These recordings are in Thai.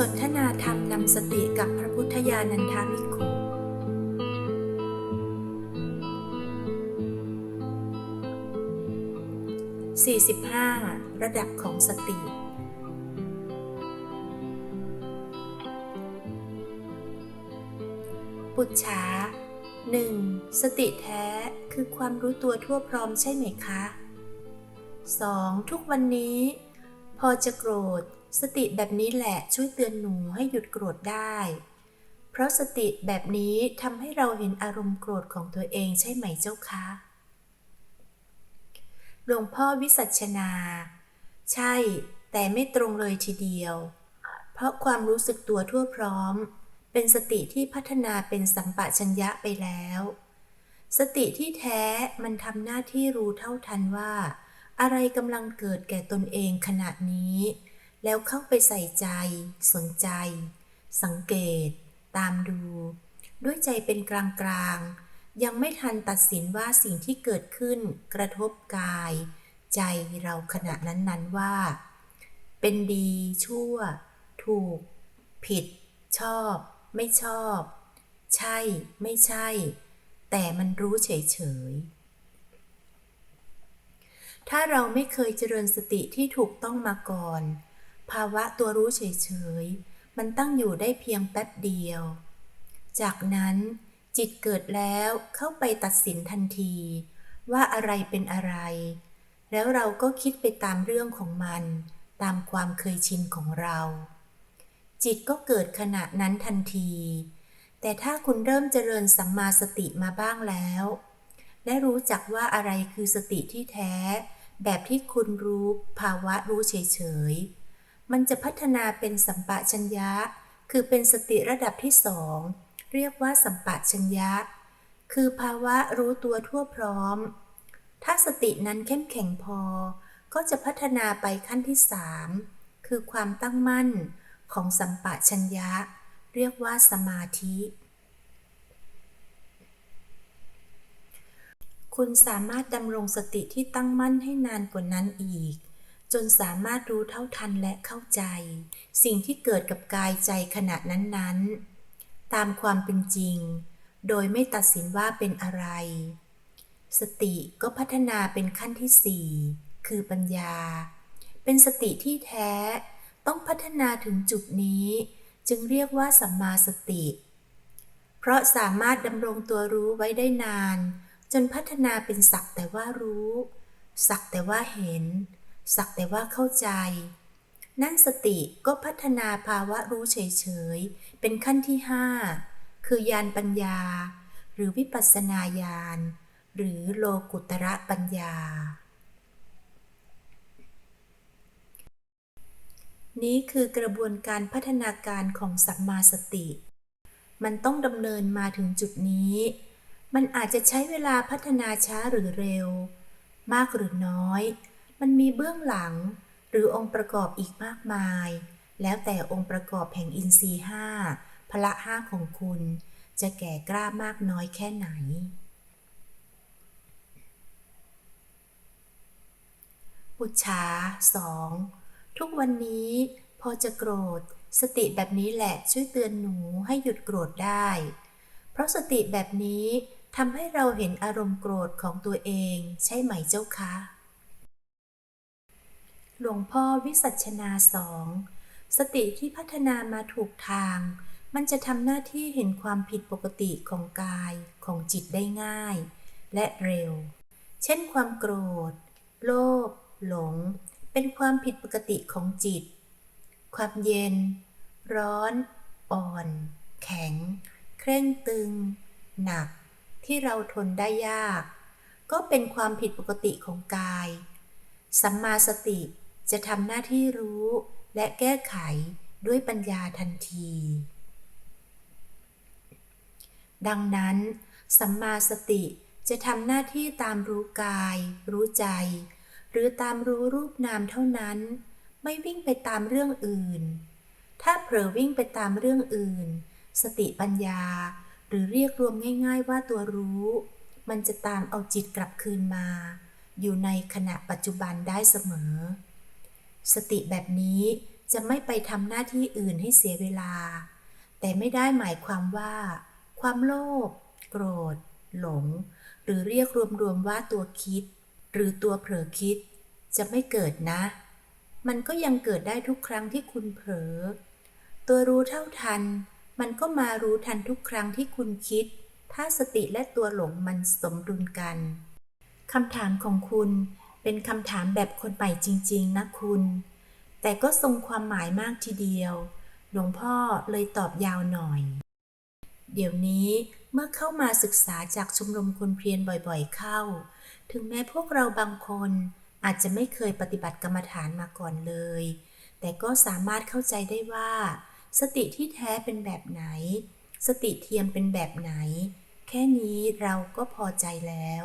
สนทนาธรรมนำสติกับพระพุทธญาณันทาภิกขุ 45 ระดับของสติ ปุจฉา 1. สติแท้คือความรู้ตัวทั่วพร้อมใช่ไหมคะ 2. ทุกวันนี้ พอจะโกรธ สติแบบนี้แหละช่วยเตือนหนูให้หยุดโกรธได้ เพราะสติแบบนี้ทำให้เราเห็นอารมณ์โกรธของตัวเองใช่ไหมเจ้าคะหลวงพ่อวิสัชนา ใช่ แต่ไม่ตรงเลยทีเดียว เพราะความรู้สึกตัวทั่วพร้อม เป็นสติที่พัฒนาเป็นสัมปะชัญญะไปแล้ว สติที่แท้มันทำหน้าที่รู้เท่าทันว่า อะไรกำลังเกิดแก่ตนเองขณะนี้ แล้วเข้าไปใส่ใจ สนใจ สังเกต ตามดู ด้วยใจเป็นกลางกลางๆยังไม่ทันตัดสินว่าสิ่งที่เกิดขึ้นกระทบกาย ใจเราขณะนั้นๆว่า เป็นดี ชั่ว ถูก ผิด ชอบ ไม่ชอบ ใช่ ไม่ใช่ แต่มันรู้เฉยๆถ้าเราไม่เคยเจริญสติที่ถูกต้องมาก่อน ภาวะตัวรู้เฉยๆ มันตั้งอยู่ได้เพียงแป๊บเดียว จากนั้นจิตเกิดแล้วเข้าไปตัดสินทันที ว่าอะไรเป็นอะไร แล้วเราก็คิดไปตามเรื่องของมัน ตามความเคยชินของเรา จิตก็เกิดขณะนั้นทันที แต่ถ้าคุณเริ่มเจริญสัมมาสติมาบ้างแล้ว และรู้จักว่าอะไรคือสติที่แท้ แบบที่คุณรู้ภาวะรู้เฉยๆ มันจะพัฒนาเป็นสัมปะชัญญะ คือเป็นสติระดับที่สองเรียกว่าสัมปะชัญญะ คือภาวะรู้ตัวทั่วพร้อม ถ้าสตินั้นเข้มแข็งพอ ก็จะพัฒนาไปขั้นที่สามคือความตั้งมั่นของสัมปะชัญญะ เรียกว่าสมาธิ คุณสามารถดำรงสติที่ตั้งมั่นให้นานกว่านั้นอีก จนสามารถรู้เท่าทันและเข้าใจ สิ่งที่เกิดกับกายใจขณะนั้นๆ ตามความเป็นจริง โดยไม่ตัดสินว่าเป็นอะไร สติก็พัฒนาเป็นขั้นที่สี่คือปัญญา เป็นสติที่แท้ต้องพัฒนาถึงจุดนี้ จึงเรียกว่าสัมมาสติ เพราะสามารถดำรงตัวรู้ไว้ได้นาน จนพัฒนาเป็นสักแต่ว่ารู้ สักแต่ว่าเห็น สักแต่ว่าเข้าใจ นั่นสติก็พัฒนาภาวะรู้เฉยๆ เป็นขั้นที่ห้าคือญาณปัญญา หรือวิปัสสนาญาณหรือโลกุตระปัญญา นี้คือกระบวนการพัฒนาการของสัมมาสติ มันต้องดำเนินมาถึงจุดนี้ มันอาจจะใช้เวลาพัฒนาช้าหรือเร็ว มากหรือน้อย มันมีเบื้องหลังหรือองค์ประกอบอีกมากมาย แล้วแต่องค์ประกอบแห่งอินทรีห้าพละห้าของคุณ จะแก่กล้ามากน้อยแค่ไหน ปุจฉาสองทุกวันนี้พอจะโกรธ สติแบบนี้แหละช่วยเตือนหนูให้หยุดโกรธได้ เพราะสติแบบนี้ทำให้เราเห็นอารมณ์โกรธของตัวเองใช่ไหมเจ้าคะ หลวงพ่อวิสัชนาสอง สติที่พัฒนามาถูกทาง มันจะทำหน้าที่เห็นความผิดปกติของกายของจิตได้ง่าย และเร็ว เช่นความโกรธ โลภหลง เป็นความผิดปกติของจิต ความเย็น ร้อน อ่อน แข็ง เคร่งตึง หนัก ที่เราทนได้ยาก ก็เป็นความผิดปกติของกาย สัมมาสติ จะทำหน้าที่รู้และแก้ไขด้วยปัญญาทันที ดังนั้น สัมมาสติจะทำหน้าที่ตามรู้กาย รู้ใจ หรือตามรู้รูปนามเท่านั้น ไม่วิ่งไปตามเรื่องอื่น ถ้าเผลอวิ่งไปตามเรื่องอื่น สติปัญญา หรือเรียกรวมง่าย ๆ ว่าตัวรู้ มันจะตามเอาจิตกลับคืนมา อยู่ในขณะปัจจุบันได้เสมอ สติแบบนี้จะไม่ไปทำหน้าที่อื่นให้เสียเวลา แต่ไม่ได้หมายความว่า ความโลภโกรธ หลง หรือเรียกรวมๆว่าตัวคิด หรือตัวเผลอคิด จะไม่เกิดนะ มันก็ยังเกิดได้ทุกครั้งที่คุณเผลอ ตัวรู้เท่าทัน มันก็มารู้ทันทุกครั้งที่คุณคิด ถ้าสติและตัวหลงมันสมดุลกันคำถามของคุณ เป็นคำถามแบบคนใหม่จริง ๆ นะคุณ แต่ก็ทรงความหมายมากทีเดียว หลวงพ่อเลยตอบยาวหน่อย เดี๋ยวนี้เมื่อเข้ามาศึกษาจากชมรมคนเพียรบ่อยๆเข้า ถึงแม้พวกเราบางคนอาจจะไม่เคยปฏิบัติกรรมฐานมาก่อนเลย แต่ก็สามารถเข้าใจได้ว่า สติที่แท้เป็นแบบไหน สติเทียมเป็นแบบไหน แค่นี้เราก็พอใจแล้ว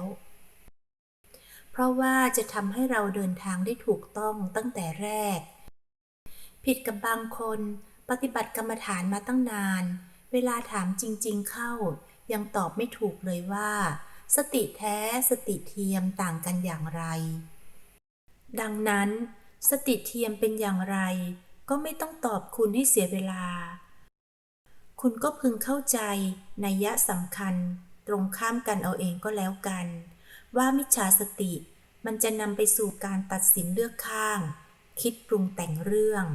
ราะว่าจะทำให้เราเดินทางได้ถูกต้องตั้งแต่แรก ผิดกับบางคน ปฏิบัติกรรมฐานมาตั้งนาน เวลาถามจริง ๆ เข้า ยังตอบไม่ถูกเลยว่า สติแท้สติเทียมต่างกันอย่างไร ดังนั้น สติเทียมเป็นอย่างไร ก็ไม่ต้องตอบคุณให้เสียเวลา คุณก็พึงเข้าใจนัยยะสำคัญ ตรงข้ามกันเอาเองก็แล้วกัน ว่ามิจฉาสติ มันจะนำไปสู่การตัดสินเลือกข้าง คิดปรุงแต่งเรื่อง